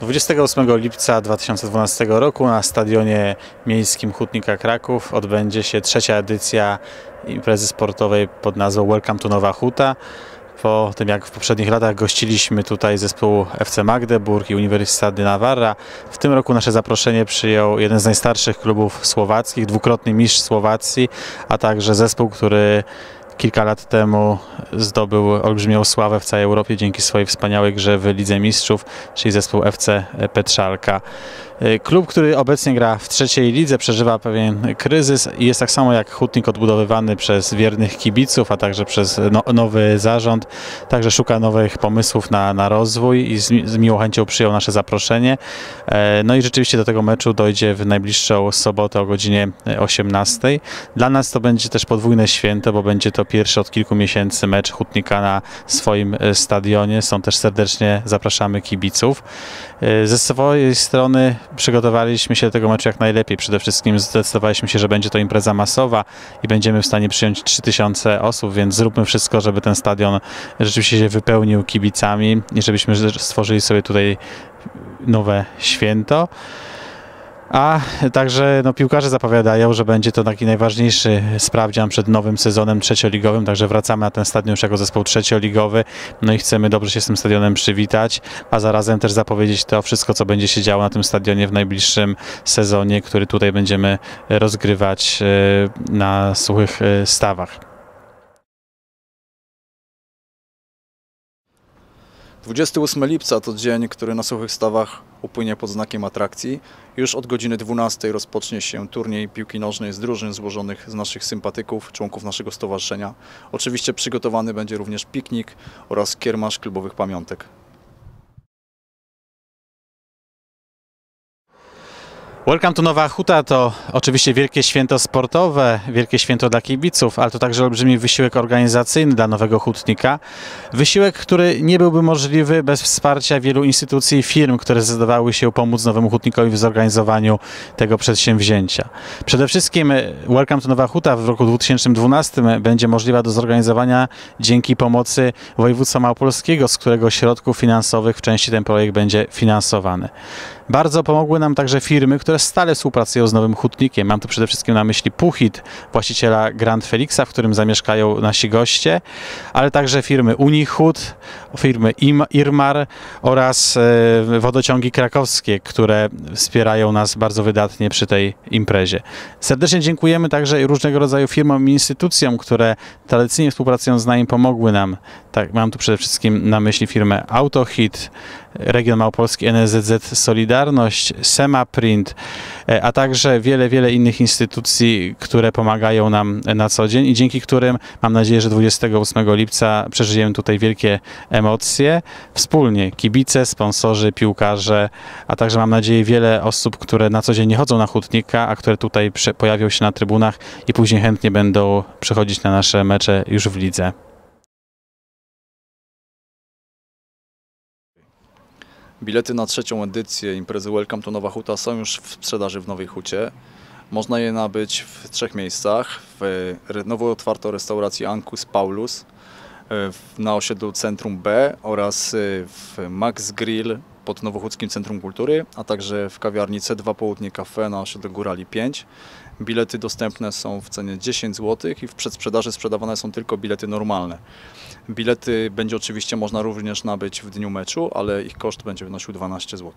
28 lipca 2012 roku na stadionie miejskim Hutnika Kraków odbędzie się trzecia edycja imprezy sportowej pod nazwą Welcome to Nowa Huta. Po tym jak w poprzednich latach gościliśmy tutaj zespół FC Magdeburg i Uniwersytet de Navarra, w tym roku nasze zaproszenie przyjął jeden z najstarszych klubów słowackich, dwukrotny mistrz Słowacji, a także zespół, który kilka lat temu zdobył olbrzymią sławę w całej Europie dzięki swojej wspaniałej grze w Lidze Mistrzów, czyli zespół FC Petrzalka. Y, klub, który obecnie gra w trzeciej lidze, przeżywa pewien kryzys i jest tak samo jak Hutnik odbudowywany przez wiernych kibiców, a także przez no, nowy zarząd. Także szuka nowych pomysłów na, na rozwój i z, z miłą chęcią przyjął nasze zaproszenie. E, no i rzeczywiście do tego meczu dojdzie w najbliższą sobotę o godzinie 18. Dla nas to będzie też podwójne święto, bo będzie to pierwszy od kilku miesięcy mecz Hutnika na swoim e, stadionie. Są też serdecznie zapraszamy kibiców. E, ze swojej strony przygotowaliśmy się do tego meczu jak najlepiej. Przede wszystkim zdecydowaliśmy się, że będzie to impreza masowa i będziemy w stanie przyjąć 3000 osób, więc zróbmy wszystko, żeby ten stadion rzeczywiście się wypełnił kibicami i żebyśmy stworzyli sobie tutaj nowe święto. A także no, piłkarze zapowiadają, że będzie to taki najważniejszy sprawdzian przed nowym sezonem trzecioligowym, także wracamy na ten stadion już jako zespół trzecioligowy, no i chcemy dobrze się z tym stadionem przywitać, a zarazem też zapowiedzieć to wszystko, co będzie się działo na tym stadionie w najbliższym sezonie, który tutaj będziemy rozgrywać e, na suchych e, stawach. 28 lipca to dzień, który na Suchych Stawach upłynie pod znakiem atrakcji. Już od godziny 12 rozpocznie się turniej piłki nożnej z drużyn złożonych z naszych sympatyków, członków naszego stowarzyszenia. Oczywiście przygotowany będzie również piknik oraz kiermasz klubowych pamiątek. Welcome to Nowa Huta to oczywiście wielkie święto sportowe, wielkie święto dla kibiców, ale to także olbrzymi wysiłek organizacyjny dla nowego hutnika. Wysiłek, który nie byłby możliwy bez wsparcia wielu instytucji i firm, które zdecydowały się pomóc nowemu hutnikowi w zorganizowaniu tego przedsięwzięcia. Przede wszystkim Welcome to Nowa Huta w roku 2012 będzie możliwa do zorganizowania dzięki pomocy województwa małopolskiego, z którego środków finansowych w części ten projekt będzie finansowany. Bardzo pomogły nam także firmy, które stale współpracują z Nowym Hutnikiem. Mam tu przede wszystkim na myśli Puchit, właściciela Grand Felixa, w którym zamieszkają nasi goście, ale także firmy Unihut, firmy Irmar oraz e, wodociągi krakowskie, które wspierają nas bardzo wydatnie przy tej imprezie. Serdecznie dziękujemy także różnego rodzaju firmom i instytucjom, które tradycyjnie współpracują z nami, pomogły nam. Tak, mam tu przede wszystkim na myśli firmę Autohit, Region Małopolski NSZZ Solidarność, SemaPrint, e, a także wiele, wiele innych instytucji, które pomagają nam na co dzień i dzięki którym mam nadzieję, że 28 lipca przeżyjemy tutaj wielkie emocje. Wspólnie kibice, sponsorzy, piłkarze, a także mam nadzieję wiele osób, które na co dzień nie chodzą na hutnika, a które tutaj pojawią się na trybunach i później chętnie będą przychodzić na nasze mecze już w lidze. Bilety na trzecią edycję imprezy Welcome to Nowa Huta są już w sprzedaży w Nowej Hucie. Można je nabyć w trzech miejscach. W nowo otwartej restauracji Ankus Paulus na osiedlu Centrum B oraz w Max Grill pod Nowochódzkim Centrum Kultury, a także w kawiarni C2 Południe Cafe na osiedlu Górali 5. Bilety dostępne są w cenie 10 zł i w przedsprzedaży sprzedawane są tylko bilety normalne. Bilety będzie oczywiście można również nabyć w dniu meczu, ale ich koszt będzie wynosił 12 zł.